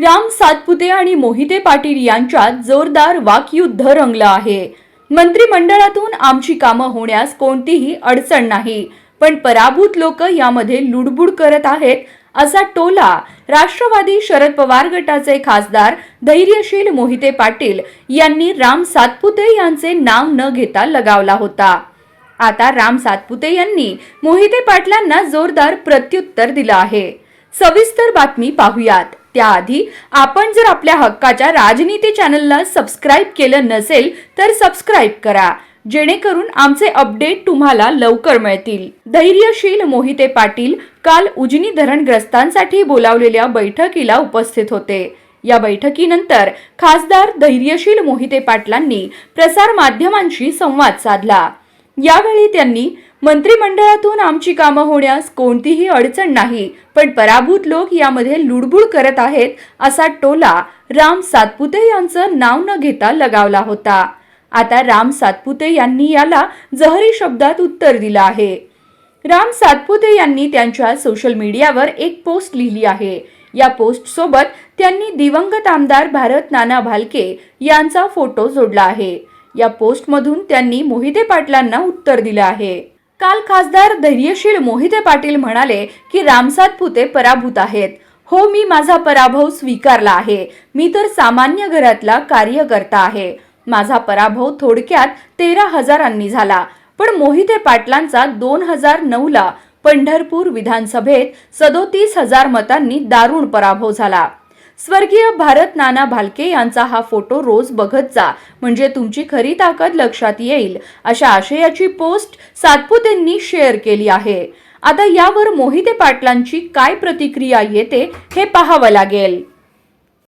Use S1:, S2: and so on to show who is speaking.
S1: राम सातपुते आणि मोहिते पाटील यांच्यात जोरदार वाकयुद्ध रंगलं आहे. मंत्रिमंडळातून आमची कामं होण्यास कोणतीही अडचण नाही. पण पराभूत लोक यामध्ये लुडबुड करत आहेत असा टोला राष्ट्रवादी शरद पवार गटाचे खासदार धैर्यशील मोहिते पाटील यांनी राम सातपुते यांचे नाव न घेता लगावला होता. आता राम सातपुते यांनी मोहिते पाटलांना जोरदार प्रत्युत्तर दिलं आहे. सविस्तर बातमी पाहूयात. त्याआधी आपण जर आपल्या हक्काच्या राजनीती चॅनलला सबस्क्राईब केलं नसेल तर सबस्क्राईब करा. जेणेकरून आमचे अपडेट तुम्हाला लवकर मिळतील. धैर्यशील मोहिते पाटील काल उजनी धरणग्रस्तांसाठी बोलावलेल्या बैठकीला उपस्थित होते. या बैठकीनंतर खासदार धैर्यशील मोहिते पाटलांनी प्रसार माध्यमांशी संवाद साधला. यावेळी त्यांनी मंत्रिमंडळातून आमची कामं होण्यास कोणतीही अडचण नाही पण पराभूत लोक यामध्ये लुडबुड करत आहेत असा टोला राम सातपुते यांचं नाव न घेता लगावला होता. आता राम सातपुते यांनी याला जहरी शब्दात उत्तर दिलं आहे. राम सातपुते यांनी त्यांच्या सोशल मीडियावर एक पोस्ट लिहिली आहे. या पोस्ट सोबत त्यांनी दिवंगत आमदार भारत नाना भालके यांचा फोटो जोडला आहे. या पोस्टमधून त्यांनी मोहिते पाटलांना उत्तर दिलं आहे. काल खासदार धैर्यशील मोहिते पाटील म्हणाले की रामसात पुते पराभूत आहेत. हो मी माझा पराभव स्वीकारला आहे. मी तर सामान्य घरातला कार्यकर्ता आहे. माझा पराभव थोडक्यात तेरा हजारांनी झाला. पण मोहिते पाटलांचा दोन हजार नऊला पंढरपूर विधानसभेत सदोतीस हजार मतांनी दारुण पराभव झाला. स्वर्गीय भारत नाना भालके यांचा हा फोटो रोज बघत जा. म्हणजे तुमची खरी ताकद लक्षात येईल. अशा आशयाची पोस्ट सातपुतेंनी शेअर केली आहे. आता यावर मोहिते पाटलांची काय प्रतिक्रिया येते हे पाहावं लागेल.